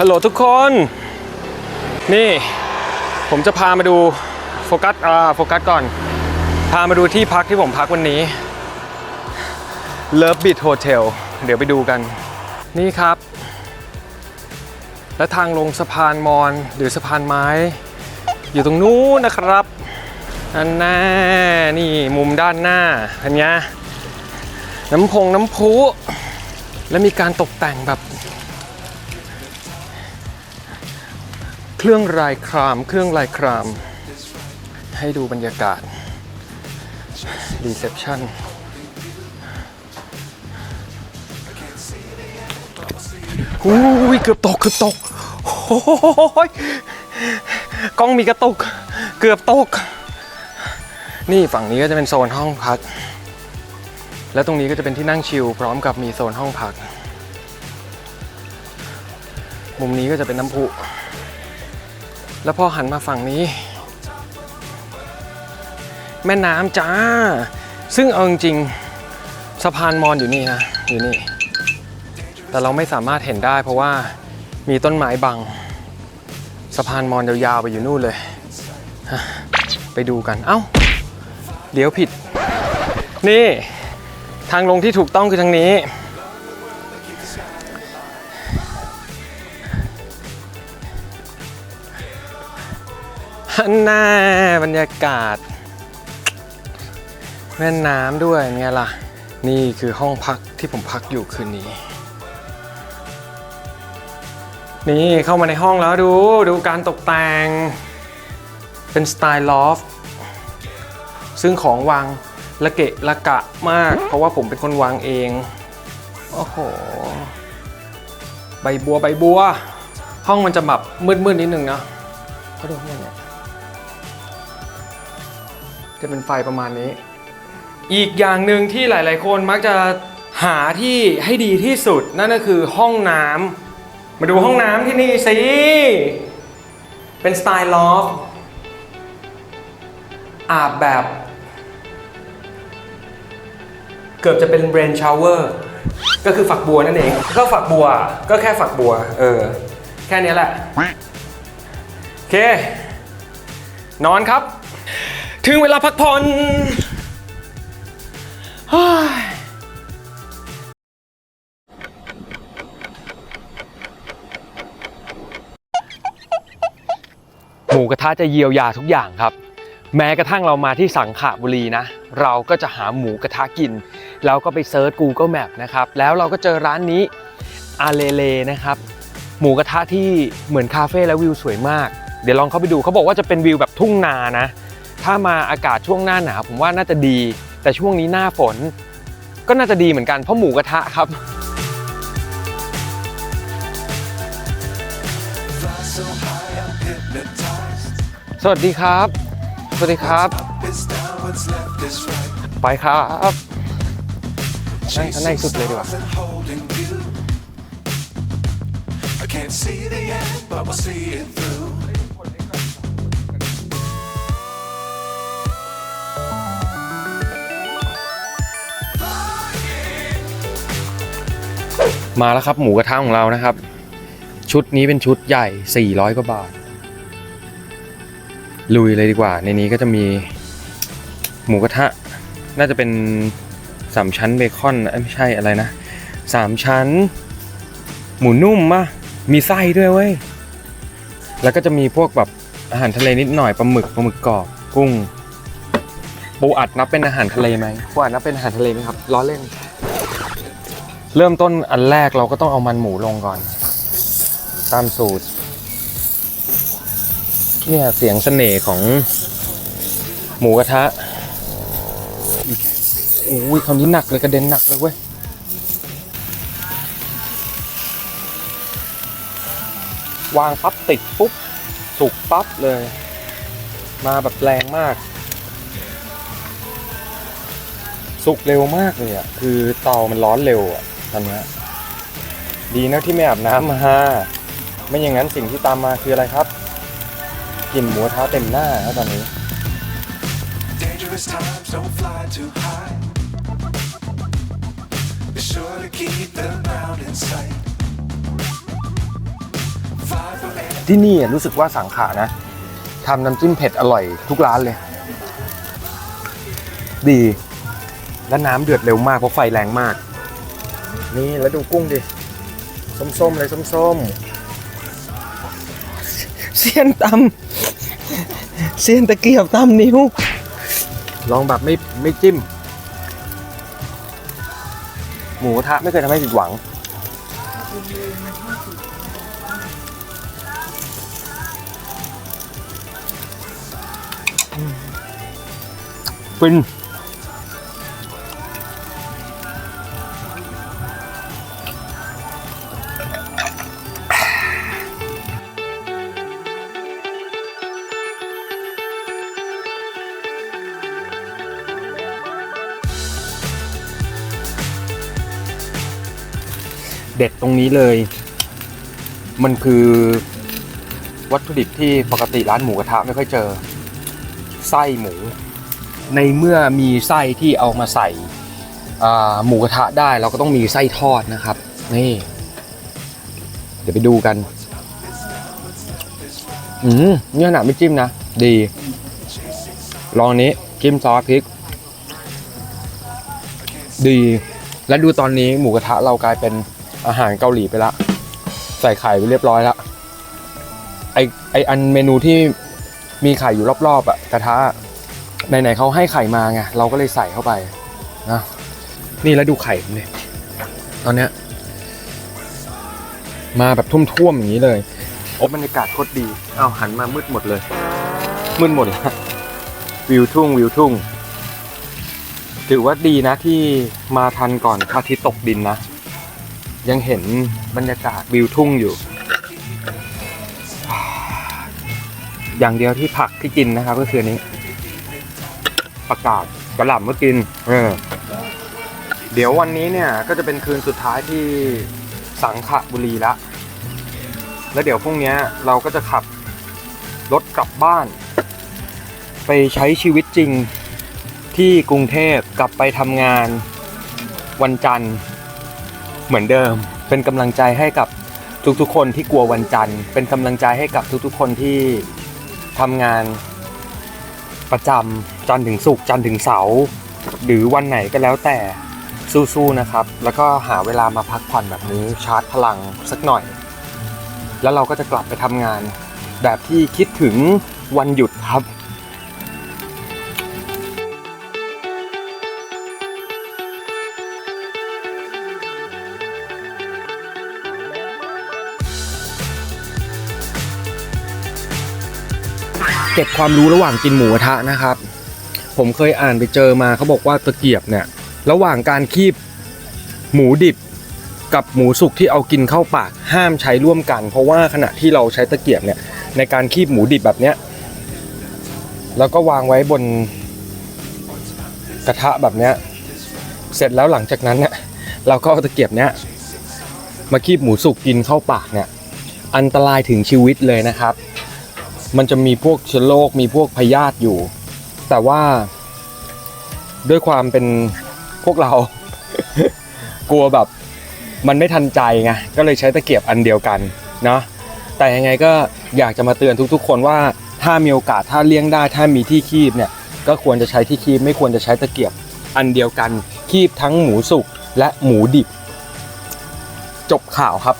ฮัลโหลทุกคน นี่ผมจะพามาดูโฟกัสอ่าโฟกัสก่อน พามาดูที่พักที่ผมพักวันนี้ Love Beach Hotel เดี๋ยวไปดูกัน นี่ครับ และทางลงสะพานมอนหรือสะพานไม้ อยู่ตรงนู้นนะครับอันน่านี่มุมด้านหน้าเห็นไงน้ำพงน้ำพุ และมีการตกแต่งแบบ เครื่องรายคราม เครื่องรายคราม ให้ดูบรรยากาศรีเซพชันอุ้ยเกือบตกเกือบตกโอ้ยกล้องมีกระตุก เกือบตก นี่ฝั่งนี้ก็จะเป็นโซนห้องพัก และตรงนี้ก็จะเป็นที่นั่งชิลพร้อมกับมีโซนห้องพัก มุมนี้ก็จะเป็นน้ำพุ แล้วพอหันมาฝั่งนี้ แม่น้ำจ้า ซึ่งเอาจริงๆสะพานมอนอยู่นี่นะ อยู่นี่ แต่เราไม่สามารถเห็นได้เพราะว่ามีต้นไม้บัง สะพานมอนยาวๆไปอยู่นู่นเลย ไปดูกัน เอ้าเดี๋ยวผิด นี่ ทางลงที่ถูกต้องคือทางนี้ นน่าบรรยากาศ แม่น้ำด้วยไงล่ะ นี่คือห้องพักที่ผมพักอยู่คืนนี้ นี่เข้ามาในห้องแล้วดูดูการตกแต่ง เป็นสไตล์ลอฟซึ่งของวางละเกะละกะมาก เพราะว่าผมเป็นคนวางเอง โอ้โห ใบบัวใบบัว ห้องมันจะแบบมืดๆนิดนึงนะเขาดูข้างในเนี่ย จะเป็นไฟประมาณนี้ อีกอย่างหนึ่งที่หลาย ๆ คนมักจะหาที่ให้ดีที่สุดนั่นก็คือห้องน้ำมาดูห้องน้ำที่นี่สิ เป็นสไตล์ลอฟอาบแบบ เกือบจะเป็นเรนชาวเวอร์ก็คือฝักบัวนั่นเอง ก็ฝักบัว ก็แค่ฝักบัว เออ แค่นี้แหละ โอเค นอนครับ ถึงเวลาพักผ่อนหมูกระทะจะเยียวยาทุกอย่างครับ แม้กระทั่งเรามาที่สังขบุรีนะ เราก็จะหาหมูกระทะกิน แล้วก็ไปเซิร์ช Google Map นะครับ แล้วเราก็เจอร้านนี้อาเลเลนะครับ หมูกระทะที่เหมือนคาเฟ่และวิวสวยมาก เดี๋ยวลองเข้าไปดูเขาบอกว่าจะเป็นวิวแบบทุ่งนานะ ถ้ามาอากาศช่วงหน้าหนาวผมว่าน่าจะดี แต่ช่วงนี้หน้าฝน ก็น่าจะดีเหมือนกันเพราะหมูกระทะครับ สวัสดีครับ สวัสดีครับ ไปครับนั่งข้างในสุดเลยดีกว่า I can't see the end, but we'll see it through. มาแล้วครับหมูกระทะของเรานะครับ ชุดนี้เป็นชุดใหญ่ 400 กว่าบาท ลุยเลยดีกว่า ในนี้ก็จะมี หมูกระทะ น่าจะเป็น 3 ชั้นเบคอนไม่ใช่อะไรนะ 3 ชั้น หมูนุ่มมะมีไส้ด้วยเว้ย แล้วก็จะมีพวกแบบอาหารทะเลนิดหน่อยปลาหมึกปลาหมึกกรอบกุ้ง ปูอัดนับเป็นอาหารทะเลไหมปูอัดนับเป็นอาหารทะเลไหมครับล้อเล่น เริ่มต้นอันแรกเราก็ต้องเอามันหมูลงก่อน ตามสูตร เนี่ยเสียงเสน่ห์ของหมูกระทะโอ้ยคำนี้หนักเลยกระเด็นหนักเลยเว้ยวางปั๊บติดปุ๊บสุกปั๊บเลย มาแบบแรงมาก สุกเร็วมากเลยอะ คือเตามันร้อนเร็วอะ อนเนี้ยดีนะที่ไม่อาบน้ำมาไม่อย่างนั้นสิ่งที่ตามมาคืออะไรครับกลิ่นหมูกระทะเต็มหน้าแล้วตอนนี้ Dangerous times don't fly too high. Be sure to keep the ground in sight. ที่นี่อะรู้สึกว่าสังขานะทำน้ำจิ้มเผ็ดอร่อยทุกร้านเลย ดี และน้ำเดือดเร็วมากเพราะไฟแรงมาก นี่แล้วดูกุ้งดิ ส้มๆเลยส้มๆ เสียนตำเสียนตะเกียบตำนิ้ว ลองแบบไม่ไม่จิ้ม หมูกระทะไม่เคยทำให้ผิดหวัง ฟิน เด็ดตรงนี้เลย มันคือวัตถุดิบที่ปกติร้านหมูกระทะไม่ค่อยเจอ ไส้หมู ในเมื่อมีไส้ที่เอามาใส่หมูกระทะได้เราก็ต้องมีไส้ทอดนะครับ นี่ เดี๋ยวไปดูกัน อืมเนี่ขนาไม่จิ้มนะ ดี ลองนี้จิ้มซอสพริก ดี และดูตอนนี้หมูกระทะเรากลายเป็น อาหารเกาหลีไปละ ใส่ไข่ไปเรียบร้อยละไอไออันเมนูที่มีไข่อยู่รอบๆอะกระทะไหนๆเขาให้ไข่มาไงเราก็เลยใส่เข้าไปนะนี่แล้วดูไข่ผมเนี่ยตอนเนี้ยมาแบบท่วมๆอย่างนี้เลยโอ้บรรยากาศโคตรดีเอาหันมามืดหมดเลย มืดหมดละวิวทุ่งวิวทุ่ง ถือว่าดีนะที่มาทันก่อนพระอาทิตย์ตกดินนะ ยังเห็นบรรยากาศวิวทุ่งอยู่ อย่างเดียวที่ผักที่กินนะครับ ก็คือนนี้ ประกาศกระหล่ำเมื่อกิน เออ เดี๋ยววันนี้เนี่ย ก็จะเป็นคืนสุดท้ายที่สังขบุรีละ แล้วเดี๋ยวพรุ่งนี้เราก็จะขับรถกลับบ้าน ไปใช้ชีวิตจริงที่กรุงเทพกลับไปทำงานวันจันทร์ เหมือนเดิม เป็นกำลังใจให้กับทุกๆ คนที่กลัววันจันทร์ เป็นกำลังใจให้กับทุกๆ คนที่ทำงานประจำจันทร์ถึงศุกร์จันทร์ถึงเสาร์หรือวันไหนก็แล้วแต่สู้ๆนะครับ แล้วก็หาเวลามาพักผ่อนแบบนี้ชาร์จพลังสักหน่อย แล้วเราก็จะกลับไปทำงาน แบบที่คิดถึงวันหยุดครับ เก็บความรู้ระหว่างกินหมูกระทะนะครับ ผมเคยอ่านไปเจอมาเขาบอกว่าตะเกียบเนี่ย ระหว่างการคีบหมูดิบกับหมูสุกที่เอากินเข้าปากห้ามใช้ร่วมกัน เพราะว่าขณะที่เราใช้ตะเกียบเนี่ยในการคีบหมูดิบแบบเนี้ยแล้วก็วางไว้บนกระทะแบบเนี้ยเสร็จแล้วหลังจากนั้นเนี่ยเราก็เอาตะเกียบเนี้ยมาคีบหมูสุกกินเข้าปากเนี่ยอันตรายถึงชีวิตเลยนะครับ มันจะมีพวกเชื้อโรคมีพวกพยาธิอยู่ แต่ว่าด้วยความเป็นพวกเรา กลัวแบบมันไม่ทันใจไงก็เลยใช้ตะเกียบอันเดียวกันเนาะแต่ยังไงก็อยากจะมาเตือนทุกๆ คนว่าถ้ามีโอกาสถ้าเลี้ยงได้ ถ้ามีที่คีบเนี่ยก็ควรจะใช้ที่คีบไม่ควรจะใช้ตะเกียบอันเดียวกัน คีบทั้งหมูสุกและหมูดิบ จบข่าวครับ